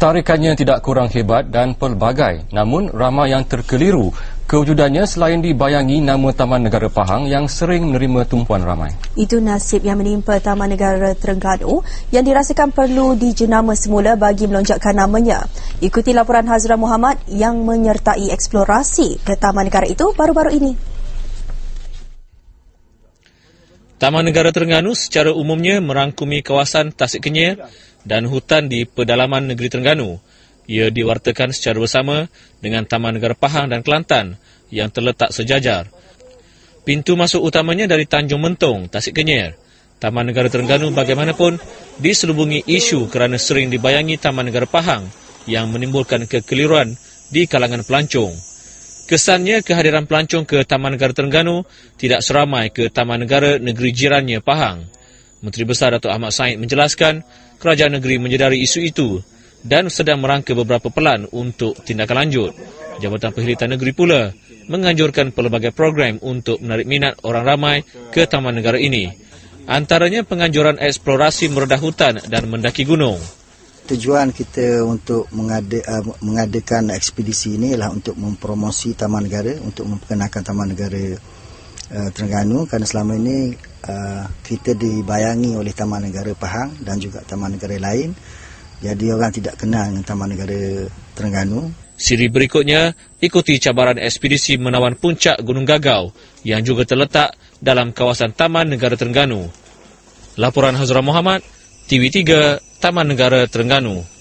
Tarikannya tidak kurang hebat dan pelbagai. Namun, ramai yang terkeliru kewujudannya selain dibayangi nama Taman Negara Pahang yang sering menerima tumpuan ramai. Itu nasib yang menimpa Taman Negara Terengganu yang dirasakan perlu dijenama semula bagi melonjakkan namanya. Ikuti laporan Hazra Muhammad yang menyertai eksplorasi ke Taman Negara itu baru-baru ini. Taman Negara Terengganu secara umumnya merangkumi kawasan Tasik Kenyir dan hutan di pedalaman negeri Terengganu. Ia diwartakan secara bersama dengan Taman Negara Pahang dan Kelantan yang terletak sejajar. Pintu masuk utamanya dari Tanjung Mentong, Tasik Kenyir. Taman Negara Terengganu bagaimanapun diselubungi isu kerana sering dibayangi Taman Negara Pahang yang menimbulkan kekeliruan di kalangan pelancong. Kesannya kehadiran pelancong ke Taman Negara Terengganu tidak seramai ke Taman Negara negeri jirannya Pahang. Menteri Besar Datuk Ahmad Said menjelaskan kerajaan negeri menjedari isu itu dan sedang merangka beberapa pelan untuk tindakan lanjut. Jabatan Perkhidmatan Negeri pula menganjurkan pelbagai program untuk menarik minat orang ramai ke Taman Negara ini. Antaranya penganjuran eksplorasi meredah hutan dan mendaki gunung tujuan kita untuk mengada, uh, mengadakan ekspedisi ini ialah untuk mempromosi Taman Negara, untuk memperkenalkan Taman Negara uh, Terengganu kerana selama ini uh, kita dibayangi oleh Taman Negara Pahang dan juga Taman Negara lain. Jadi orang tidak kenal dengan Taman Negara Terengganu. Siri berikutnya ikuti cabaran ekspedisi menawan puncak Gunung Gagau yang juga terletak dalam kawasan Taman Negara Terengganu. Laporan Hazra Muhammad, TV3 Taman Negara Terengganu.